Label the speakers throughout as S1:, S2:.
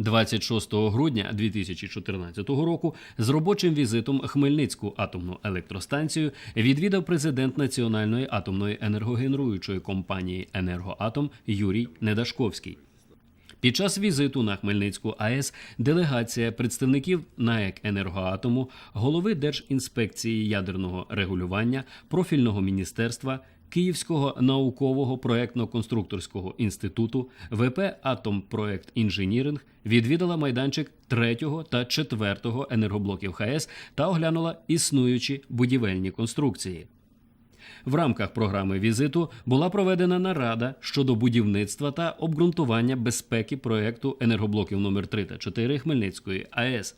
S1: 26 грудня 2014 року з робочим візитом Хмельницьку атомну електростанцію відвідав президент Національної атомної енергогенеруючої компанії Енергоатом Юрій Недашковський. Під час візиту на Хмельницьку АЕС делегація представників НАЕК «Енергоатому», голови Держінспекції ядерного регулювання, профільного міністерства, Київського наукового проєктно-конструкторського інституту, ВП «Атомпроект Інженіринг» відвідала майданчик 3 та 4 енергоблоків ХАЕС та оглянула існуючі будівельні конструкції. В рамках програми візиту була проведена нарада щодо будівництва та обґрунтування безпеки проекту енергоблоків номер 3 та 4 Хмельницької АЕС.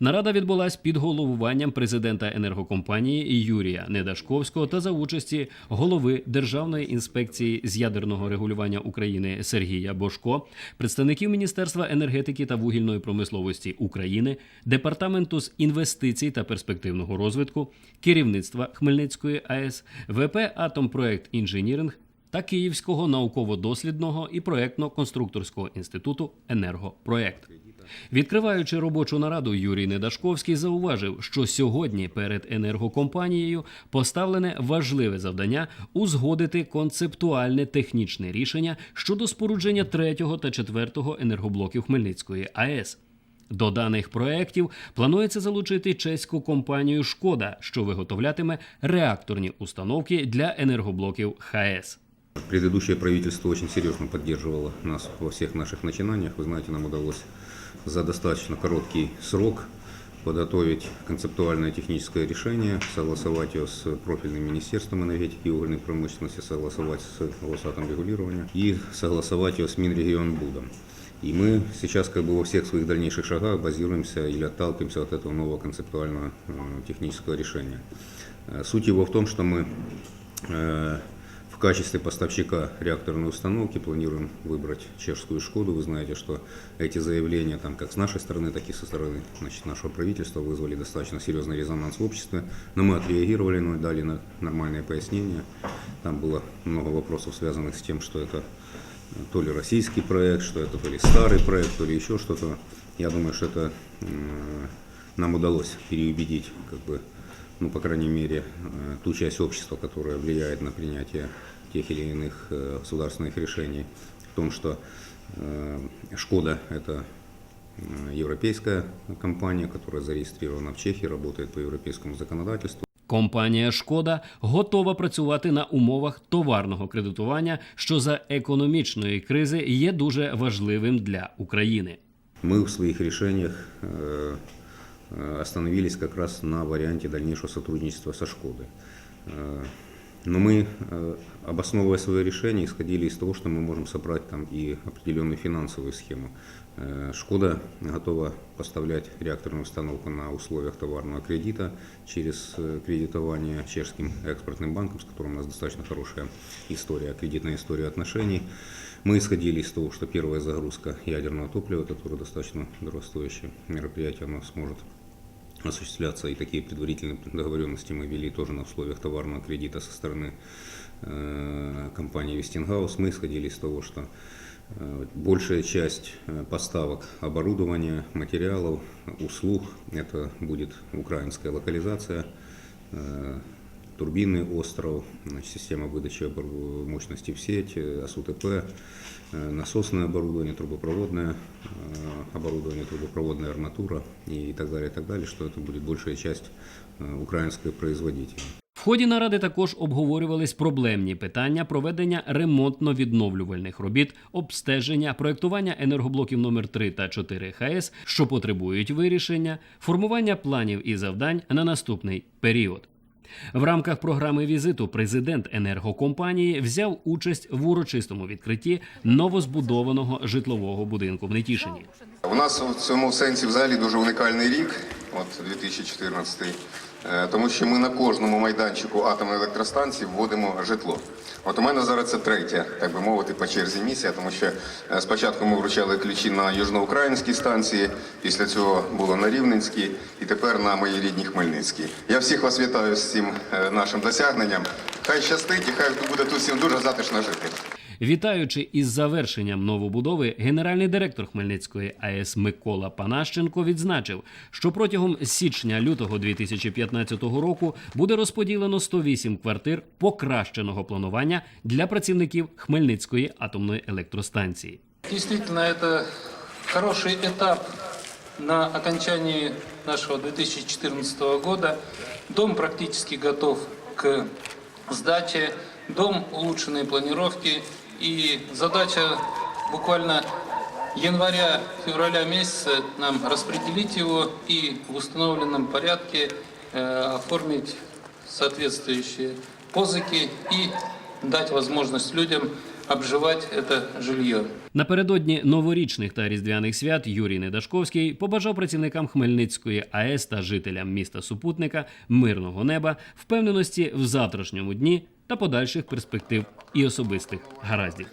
S1: Нарада відбулась під головуванням президента енергокомпанії Юрія Недашковського та за участі голови Державної інспекції з ядерного регулювання України Сергія Бошко, представників Міністерства енергетики та вугільної промисловості України, департаменту з інвестицій та перспективного розвитку, керівництва Хмельницької АЕС, ВП «Атомпроект Інженіринг» та Київського науково-дослідного і проєктно-конструкторського інституту «Енергопроект». Відкриваючи робочу нараду, Юрій Недашковський зауважив, що сьогодні перед енергокомпанією поставлене важливе завдання узгодити концептуальне технічне рішення щодо спорудження третього та четвертого енергоблоків Хмельницької АЕС. До даних проєктів планується залучити чеську компанію Шкода, що виготовлятиме реакторні установки для енергоблоків ХАЕС.
S2: Предыдущее правительство очень серьезно поддерживало нас во всех наших начинаниях. Вы знаете, нам удалось за достаточно короткий срок подготовить концептуальное техническое решение, согласовать его с профильным Министерством энергетики и угольной промышленности, согласовать с Росатомрегулированием и согласовать его с Минрегионбудом. И мы сейчас как бы во всех своих дальнейших шагах базируемся или отталкиваемся от этого нового концептуального э, технического решения. Э, Суть его в том, что мы э, в качестве поставщика реакторной установки планируем выбрать чешскую «Шкоду». Вы знаете, что эти заявления, там, как с нашей стороны, так и со стороны значит, нашего правительства, вызвали достаточно серьезный резонанс в обществе. Но мы отреагировали, но дали на- нормальные пояснения. Там было много вопросов, связанных с тем, что это то ли российский проект, что это то ли старый проект, то ли еще что-то. Я думаю, что это нам удалось переубедить, как бы, ну, по крайней мере, э, ту часть общества, которая влияет на принятие тех или иных э, государственных решений, в том, что э, Шкода – это э, европейская компания, которая зарегистрирована в Чехии, работает по европейскому законодательству.
S1: Компанія Шкода готова працювати на умовах товарного кредитування, що за економічної кризи є дуже важливим для України.
S2: Мы в своих решениях э, э, остановились как раз на варианте дальнейшего сотрудничества со Шкодой. Э, Но мы, э, обосновывая свое решение, исходили из того, что мы можем собрать там и определенную финансовую схему. Э, Шкода готова поставлять реакторную установку на условиях товарного кредита через э, кредитование чешским экспортным банком, с которым у нас достаточно хорошая история, кредитная история отношений. Мы исходили из того, что первая загрузка ядерного топлива, которое достаточно дорогостоящее мероприятие, оно сможет осуществляться, и такие предварительные договоренности мы вели тоже на условиях товарного кредита со стороны э, компании Westinghouse. Мы исходили из того, что э, большая часть э, поставок оборудования, материалов, услуг, это будет украинская локализация, э, турбинный остров, значит, система выдачи обору- мощности в сеть, э, СУТП, э, насосное оборудование, трубопроводное э, оборудование, трубопроводная арматура и так далее, и так далее, что это будет большая часть э, украинской производителя.
S1: В ході наради також обговорювались проблемні питання проведення ремонтно-відновлювальних робіт, обстеження, проектування енергоблоків номер 3 та 4 ХАЕС, що потребують вирішення, формування планів і завдань на наступний період. В рамках програми візиту президент енергокомпанії взяв участь в урочистому відкритті новозбудованого житлового будинку в Нетішині.
S3: У нас в цьому сенсі взагалі дуже унікальний рік, от 2014, е, тому що ми на кожному майданчику атомної електростанції вводимо житло. От у мене зараз це третя, так би мовити, по черзі місія, тому що е, спочатку ми вручали ключі на южноукраїнській станції, після цього було на Рівненській і тепер на моїй рідній Хмельницькій. Я всіх вас вітаю з цим е, нашим досягненням. Хай щастить і хай буде тут всім дуже затишно жити.
S1: Вітаючи із завершенням новобудови, генеральний директор Хмельницької АЕС Микола Панащенко відзначив, що протягом січня-лютого 2015 року буде розподілено 108 квартир покращеного планування для працівників Хмельницької атомної електростанції.
S4: Действительно, это хороший этап на окончании нашего 2014 года. Дом практически готов к сдаче, дом улучшенной планировки и задача буквально января-февраля месяца нам распределить его и в установленном порядке э, оформить соответствующие позыки и дать возможность людям обживать это жилье.
S1: Напередодні новорічних та різдвяних свят Юрій Недашковський побажав працівникам Хмельницької АЕС та жителям міста супутника мирного неба, впевненості в завтрашньому дні та подальших перспектив і особистих гараздів.